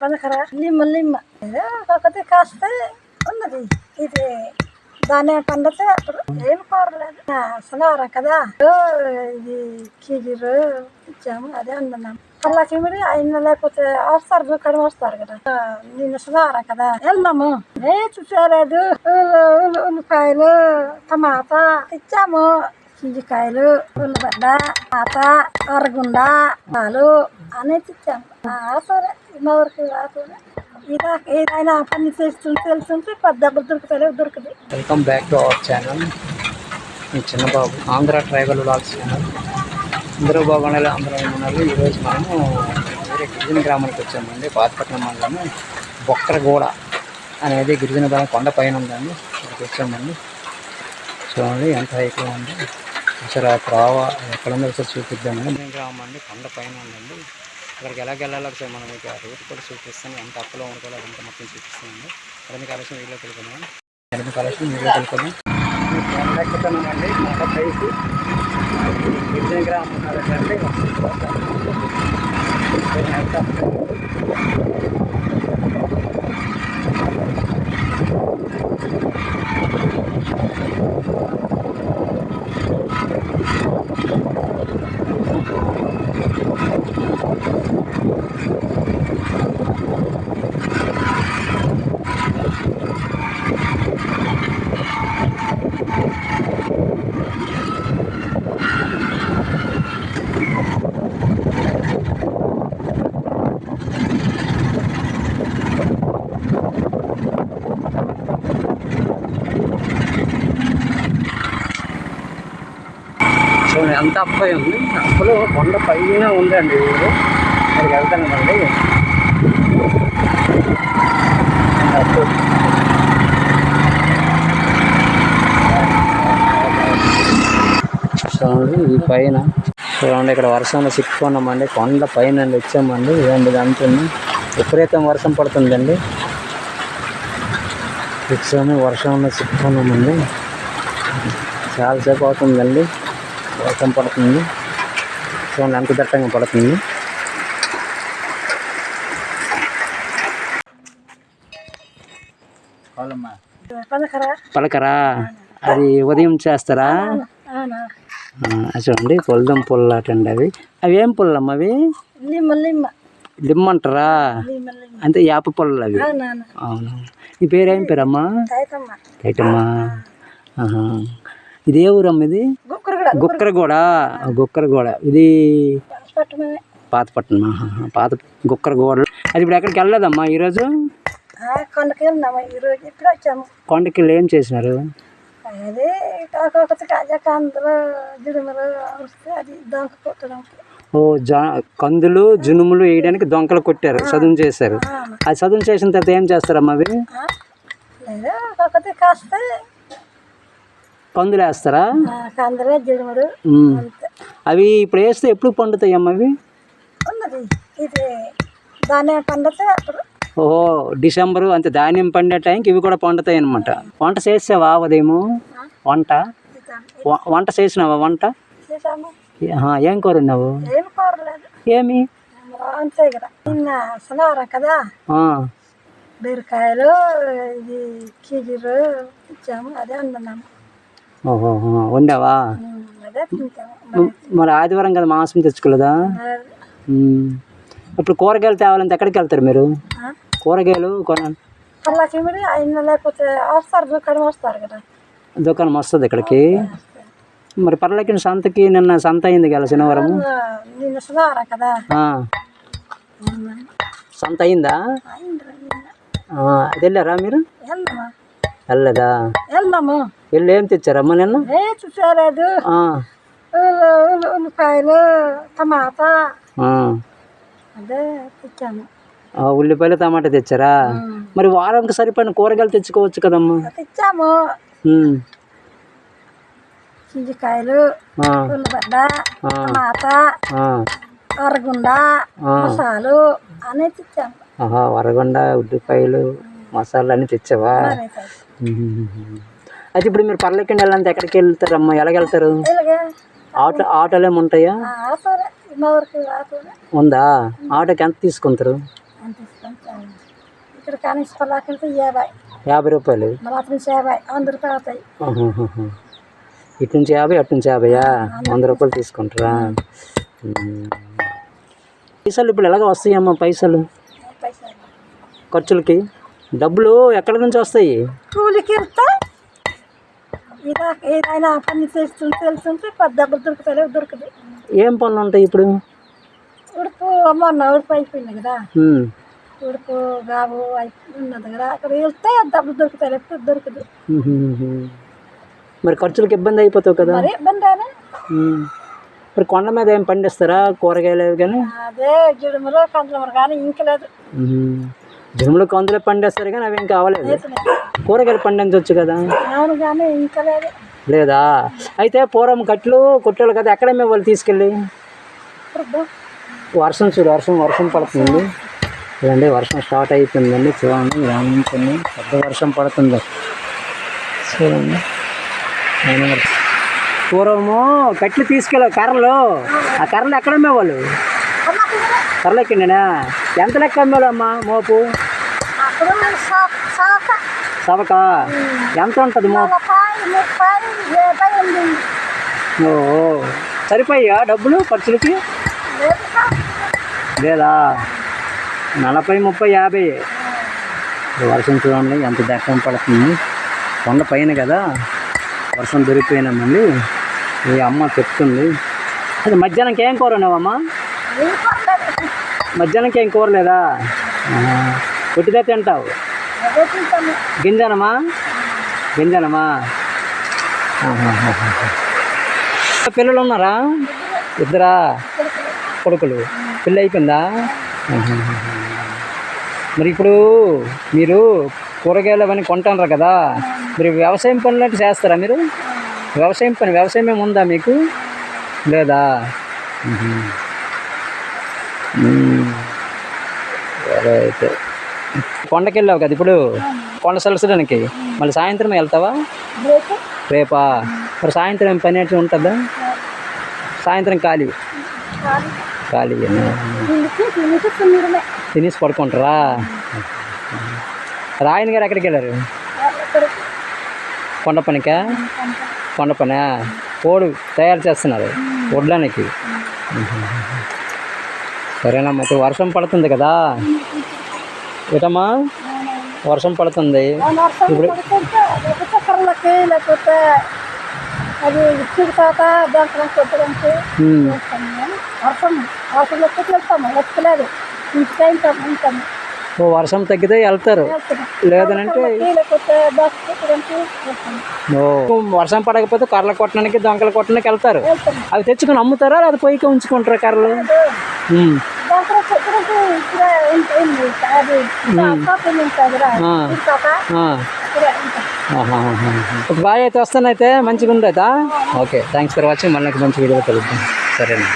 పలకర. లిమ్మ లిమ్మ. ఏదో ఒక్కొక్కటి కాస్తే ఉన్నది. ఇది దాని పండితే అప్పుడు ఏం కోరలేదు ఆ, కదా? ఇది కీజీలు ఇచ్చాము అదే అన్నాం పల్లకిమిడి ఆయన లేకపోతే వస్తారు దుకాణం వస్తారు కదా. నిన్న శనివారం కదా? వెళ్దాము. ఏ చూసాలేదు? ఉల్లిపాయలు టమాటా ఇచ్చాము. చింజికాయలు ఉల్లిగడ్డ పాత అరగుండ పాలు అనేది ఇచ్చాము ఆ, సరే మా ఊరికి రాకుండా ఇదా ఏదైనా పని చేస్తుంది తెలుసుంటే పది డబ్బులు దొరుకుతాయి దొరుకుతుంది welcome back to our channel me Chinnababu Andhra tribal vlogs channel అందరూ బాగుండాలి అందరూ ఉన్నారు ఈరోజు మనము వేరే గిరిజన గ్రామానికి వచ్చామండి. పాతపట్నం మండలము బొక్కరగూడ అనేది గిరిజన కొండ పైన ఉందండి. ఇక్కడికి వచ్చామండి. చూడండి ఎంత హైట్లో ఉంది. అసలు ఆ త్రావ ఎక్కడ ఉందో ఒకసారి చూపిద్దామండి గిరిజన గ్రామం అండి కొండ పైన ఉందండి. అక్కడికి ఎలాగ వెళ్ళాలో ఒకసారి మనం మీకు ఆ రూట్ కూడా చూపిస్తాను. ఎంత అప్పులో ఉండాలో అదంతా మొత్తం చూపిస్తానండి. రెండు కలెక్షన్ వీడియోకి వెళ్ళిపోయినాం రెండు కలెక్షన్ వీడియోకి వెళ్ళిపోయినాం ఎక్కుతున్నామండి కొండ పైకి గిరిజన గ్రామం కదండి ఎంత అబ్బాయి ఉంది. అప్పులు కొండ పైన ఉందండి ఊరు. అక్కడికి వెళ్తాను అప్పు చూడండి ఈ పైన. చూడండి ఇక్కడ వర్షంలో చిక్కుకున్నామండి. కొండ పైన వచ్చామండి. ఇదండి ఇది విపరీతం వర్షం పడుతుందండి. వచ్చాము వర్షంలో చిక్కుకున్నామండి. చాలాసేపు అవుతుందండి. వర్షం పడుతుంది చూడండి ఎంత దట్టంగా పడుతుంది పలకర పలకరా అది ఉదయం చేస్తారా చూడండి పొలదం పుల్లట అండి అవి అవి ఏం పుల్లమ్మ అవి లిమ్మ లిమ్మ లిమ్మంటారా లిమ్మ లిమ్మ అంటే యాప పుల్లలు అవి అవునా నీ పేరేం పేరమ్మా. ఇది ఏ ఊరమ్మ ఇది గుక్కరగూడ. గుక్కరగూడ. ఇది పాతపట్నం. పాత గుక్కరగూడ. అది ఇప్పుడు ఎక్కడికి వెళ్ళలేదమ్మా ఈరోజు? కొండకి వెళ్ళినాము ఈరోజు ఇప్పుడు వచ్చాము? కొండకి వెళ్ళి ఏం చేసినారు? అదే ఒక్కొక్కటి కాజాకాంతలు జిడుమలు వస్తే అది దొంగ కొట్టడానికి ఓ జా కందులు జునుములు వేయడానికి దొంకలు కొట్టారు చదువు చేశారు. అది చదువు చేసిన తర్వాత ఏం చేస్తారమ్మా అవి? లేదా కాస్తే కందులు వేస్తారా కందలే అవి ఇప్పుడు వేస్తే ఎప్పుడు పండుతాయి అమ్మ అవి? ఉన్నది. ఇది దాని పండితే అప్పుడు ఓహో డిసెంబరు అంతే ధాన్యం పండే టైంకి ఇవి కూడా పండుతాయి అనమాట వంట చేసావా ఉదయము? వంట? వంట చేసినావా వంట? ఏం కూర ఉన్నావు ఏం కోరలేదు ఏమి? శనివారం కదా. బీరకాయలు ఇది కీజీలు ఇచ్చాము అదే ఓహో వండావా మరి ఆదివారం కదా మాంసం తెచ్చుకోలేదా. ఇప్పుడు కూరగాయలు తేవాలంటే ఎక్కడికి వెళ్తారు మీరు? కూరగాయలు దుకాణం వస్తారు కదా. దుకాణం వస్తుంది ఇక్కడికి. మరి పర్లేకిన సంతకి నిన్న సంత అయింది కదా శనివారం సంత అయిందా? వెళ్ళారా మీరు? వెళ్ళలేదా? వెళ్దాము? వెళ్ళి ఏం తెచ్చారమ్మా నిన్న? ఆ, ఉల్లిపాయలు టమాటా. అదే తెచ్చాము ఆ, ఉల్లిపాయలు టమాటా తెచ్చారా? మరి వారానికి సరిపడిన కూరగాయలు తెచ్చుకోవచ్చు కదమ్మా? తెచ్చాము. చింజికాయలు ఉల్లిగడ్డ టమాటా ఆ. మసాలు అన్నీ తెచ్చాము. వరగొండ ఉల్లిపాయలు మసాలా అన్నీ తెచ్చావా? అయితే. ఇప్పుడు మీరు పర్లేకుండా వెళ్ళాలంటే ఎక్కడికి వెళ్తారమ్మా? ఎలాగెళ్తారు ఇలాగే ఆటో ఆటోలు ఏమి ఉంటాయా ఉందా? ఆటోకి ఎంత తీసుకుంటారు? యాభై. రూపాయలు. ఇటు నుంచి యాభై అటు నుంచి యాభైయా? వంద రూపాయలు తీసుకుంటారా. పైసలు ఇప్పుడు ఎలాగ వస్తాయమ్మా పైసలు? పైసలు. ఖర్చులకి? డబ్బులు ఎక్కడి నుంచి వస్తాయి? కూలికి వెళ్తే ఇదా ఏదైనా పని చేస్తుంటే పది డబ్బులు దొరుకుతాయి దొరకదు. ఏం పనులు ఉంటాయి ఇప్పుడు? ఉడుపు మొన్న ఉడుపు అయిపోయింది కదా. ఉడుపు గాబు ఉన్నది కదా. అక్కడ వెళ్తే డబ్బులు దొరుకుతాయి లేకపోతే దొరకదు. మరి ఖర్చులకు ఇబ్బంది అయిపోతావు కదా? మరి ఇబ్బంది అయినా. మరి కొండ మీద ఏం పండిస్తారా? కూరగాయలు కానీ? అదే జుడుములు కందులు కానీ ఇంక లేదు. ఉమ్. జనుములు కందులు పండిస్తారు కానీ అవి ఏం కావలేదు. లేదు. కూరగాయలు పండించవచ్చు కదా. అవును కానీ ఇంకా లేదు. లేదా? అయితే పూర్వం కట్లు కొట్టేలు కదా ఎక్కడ వాళ్ళు తీసుకెళ్ళి? వర్షం చూడు వర్షం వర్షం పడుతుంది. చూడండి వర్షం స్టార్ట్ అయిపోయిందండి. చూడండి రామించండి పెద్ద వర్షం పడుతుంది. చూడండి. పూర్వము కట్లు తీసుకెళ్ళావు కర్రలు ఆ కర్రలు ఎక్కడ అమ్మేవాళ్ళు? కర్రలు ఎక్కిండినా ఎంత లెక్క అమ్మేవాళ్ళమ్మా మోపు? సవక? ఎంత ఉంటుంది మోపు? ఓ సరిపోయా డబ్బులు ఖర్చులకి? లేదు? నలభై ముప్పై యాభై. వర్షం చూడండి ఎంత దట్టం పడుతుంది. కొండ పైన కదా? వర్షం దొరికిపోయినా మళ్ళీ ఈ అమ్మ చెప్తుంది. అది మధ్యాహ్నంకి ఏం కూర ఉన్నావమ్మా ఏం పర్లేదు. మధ్యాహ్నంకి ఏం కూర లేదా? ఆహా. తింటావు. గింజనమా? గింజనమా? పిల్లలు ఉన్నారా? ఇద్దరా? కొడుకులు. పెళ్ళి అయిపోయిందా? మరి ఇప్పుడు మీరు కూరగాయలు అవన్నీ కొంటున్నారు కదా? మీరు వ్యవసాయం పనులు అంటే చేస్తారా మీరు? వ్యవసాయం పని వ్యవసాయం ఏమి ఉందా మీకు? లేదా? అయితే కొండకి వెళ్ళావు కదా ఇప్పుడు? కొండ సలసడానికి. మళ్ళీ సాయంత్రం వెళ్తావా? రేపా. మరి సాయంత్రం పని అంటే ఉంటుందా? సాయంత్రం ఖాళీ. ఖాళీ. తినేసి పడుకుంటారా? రాయన్ గారు ఎక్కడికి వెళ్ళారు? కొండ పనికా? కొండ పనా. పోడు తయారు చేస్తున్నారు. వడ్లానికి. సరేనా అయితే వర్షం పడుతుంది కదా? ఏటమ్మా? వర్షం పడుతుంది. పడుతుంటే లేకపోతే అది చిరుతాత దాంట్లో కొట్టడానికి వర్షం వర్షం లేకపోతే వెళ్తాము లేకపోలేదు ఇంటికి ఉంటాము ఉంటాము. ఓ వర్షం తగ్గితే వెళ్తారు. లేదనంటే వర్షం పడకపోతే కర్రలు కొట్టడానికి దొంగలు కొట్టడానికి వెళ్తారు. అవి తెచ్చుకొని అమ్ముతారా? లేదా పొయ్యికి ఉంచుకుంటారా కర్రలు బాయ్ అయితే వస్తానైతే మంచిగా ఉండేదా ఓకే థ్యాంక్స్ ఫర్ వాచింగ్ మళ్ళీ మంచి వీడియో కలుద్దాం సరేనా